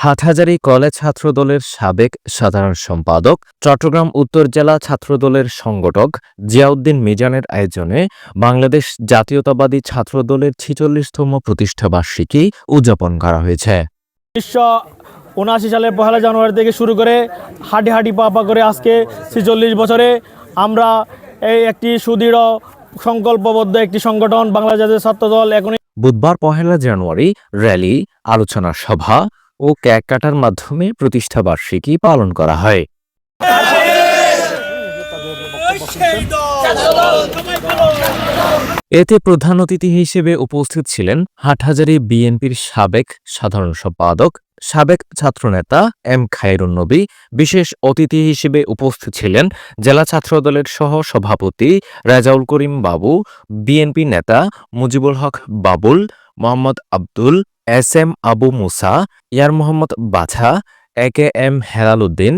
Hathazari college ছাত্রদলের সাবেক সাধারণ সম্পাদক চট্টগ্রাম উত্তর জেলা ছাত্রদলের সংগঠক জিয়াউদ্দিন মিজানের আয়োজনে বাংলাদেশ জাতীয়তাবাদী ছাত্রদলের ছিচল্লিশতম প্রতিষ্ঠাবার্ষিকী উদযাপন করা হয়েছে। উনিশশো উনআশি সালের পহেলা জানুয়ারি থেকে শুরু করে হাঁটি হাঁটি পা পা করে আজকে ছেচল্লিশ বছরে আমরা এই একটি সুদৃঢ় সংকল্পবদ্ধ একটি সংগঠন বাংলা জাতীয় ছাত্র দল এখন বুধবার পহেলা জানুয়ারি র্যালি আলোচনা সভা ও ক্যাক কাটার মাধ্যমে প্রতিষ্ঠাবার্ষিকী পালন করা হয়। এতে প্রধান অতিথি হিসেবে উপস্থিত ছিলেন হাটহাজারী বিএনপির সাবেক সাধারণ সম্পাদক, সাবেক ছাত্রনেতা এম খায়রুন নবী, বিশেষ অতিথি হিসেবে উপস্থিত ছিলেন জেলা ছাত্রদলের সহ সভাপতি রাজাউল করিম বাবু, বিএনপি নেতা Mujibul Haque Babul, Mohammad Abdul S M Abu Musa, Yar Mohammad Bacha, A K M Helal Uddin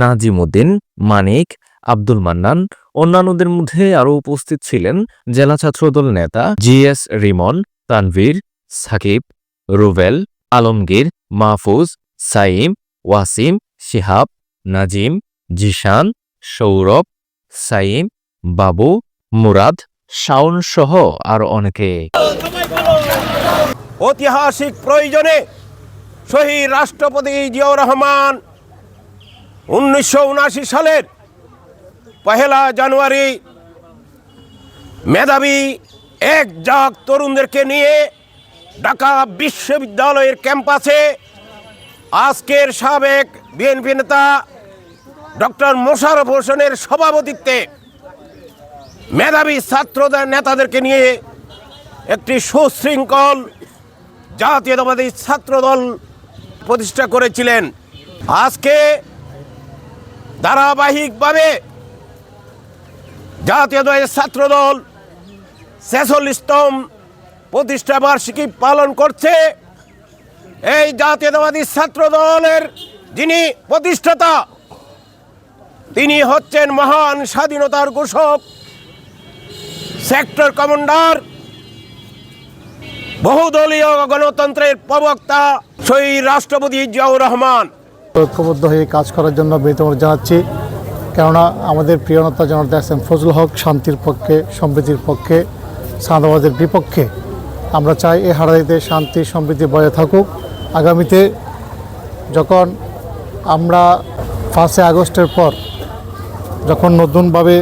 Nazim Uddin Manik, Abdul Mannan, অন্যান্যদের মধ্যে আরও উপস্থিত ছিলেন জেলা ছাত্রদল নেতা জি এস রিমন, তানভীর, সাকিব, রুবেল, আলমগীর, মাহফুজ, সাইম, ওয়াসিম, শিহাব, নাজিম, জিশান, সৌরভ, সাইম, বাবু, মুরাদ, শাওন সহ আরও অনেকে। ঐতিহাসিক প্রয়োজনে শহীদ রাষ্ট্রপতি জিয়াউর রহমান উনিশশো উনআশি সালের পহেলা জানুয়ারি মেধাবী এক জাগ তরুণদেরকে নিয়ে ঢাকা বিশ্ববিদ্যালয়ের ক্যাম্পাসে আজকের সাবেক বিএনপি নেতা ডক্টর মোশারফ হোসেনের সভাপতিত্বে মেধাবী ছাত্রদের নেতাদেরকে নিয়ে একটি সুশৃঙ্খল জাতীয়তাবাদী ছাত্রদল প্রতিষ্ঠা করেছিলেন। আজকে ধারাবাহিকভাবে জাতীয়তাবাদী ছাত্রদল ছেচল্লিশতম প্রতিষ্ঠা বার্ষিকী পালন করছে। এই জাতীয়তাবাদী ছাত্রদলের যিনি প্রতিষ্ঠাতা, তিনি হচ্ছেন মহান স্বাধীনতার ঘোষক, সেক্টর কমান্ডার বহুদলীয় গণতন্ত্রের প্রবক্তা শহীদ রাষ্ট্রপতি জিয়াউর রহমান। ঐক্যবদ্ধ হয়ে কাজ করার জন্য বিনীতমত জানাচ্ছি। কেননা আমাদের প্রিয় নেতা জনতা এম ফজল হক, শান্তির পক্ষে, সমৃদ্ধির পক্ষে, সাদাবাদের বিপক্ষে। আমরা চাই এ হারাইতে শান্তি, সমৃদ্ধি বজায় থাকুক। আগামীতে যখন আমরা পাঁচই আগস্টের পর যখন নতুনভাবে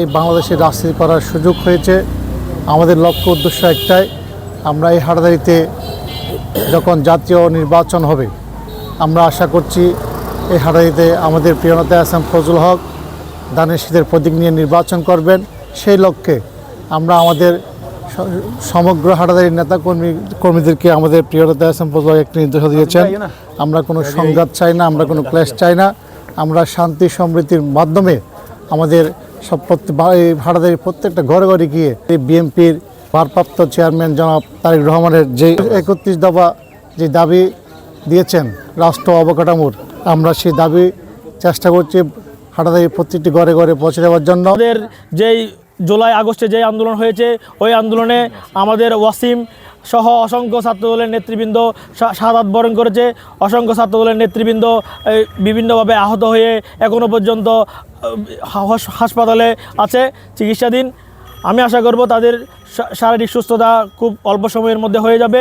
এই বাংলাদেশে রাজনীতি করার সুযোগ হয়েছে, আমাদের লক্ষ্য উদ্দেশ্য একটাই আমরা এই হাটাদারিতে যখন জাতীয় নির্বাচন হবে আমরা আশা করছি এই হাটারিতে আমাদের প্রিয় নেতা আসাম ফজল হক দানের শীতের প্রতীক নিয়ে নির্বাচন করবেন। সেই লক্ষ্যে আমরা আমাদের সমগ্র হাটাদারির নেতা কর্মী কর্মীদেরকে আমাদের প্রিয় নেতা আসাম ফজল হক একটি নির্দেশ দিয়েছেন। আমরা কোনো সংঘাত চাই না আমরা কোনো ক্লেশ চাই না। আমরা শান্তি সমৃদ্ধির মাধ্যমে আমাদের সব প্রত্যেক হাটাদারির প্রত্যেকটা ঘরে ঘরে গিয়ে এই বিএনপির ভারপ্রাপ্ত চেয়ারম্যান জনাব তারেক রহমানের যে একত্রিশ দফা যে দাবি দিয়েছেন রাষ্ট্র অবকাঠামোর, আমরা সেই দাবি চেষ্টা করছি হাটাদারি প্রত্যেকটি ঘরে ঘরে পৌঁছে দেওয়ার জন্য। আমাদের যেই জুলাই আগস্টে যে আন্দোলন হয়েছে, ওই আন্দোলনে আমাদের ওয়াসিম সহ অসংখ্য ছাত্রদলের নেতৃবৃন্দ শাহাদাত বরণ করেছে। অসংখ্য ছাত্রদলের নেতৃবৃন্দ বিভিন্নভাবে আহত হয়ে এখনও পর্যন্ত হাসপাতালে আছে। চিকিৎসাধীন আমি আশা করব তাদের শারীরিক সুস্থতা খুব অল্প সময়ের মধ্যে হয়ে যাবে।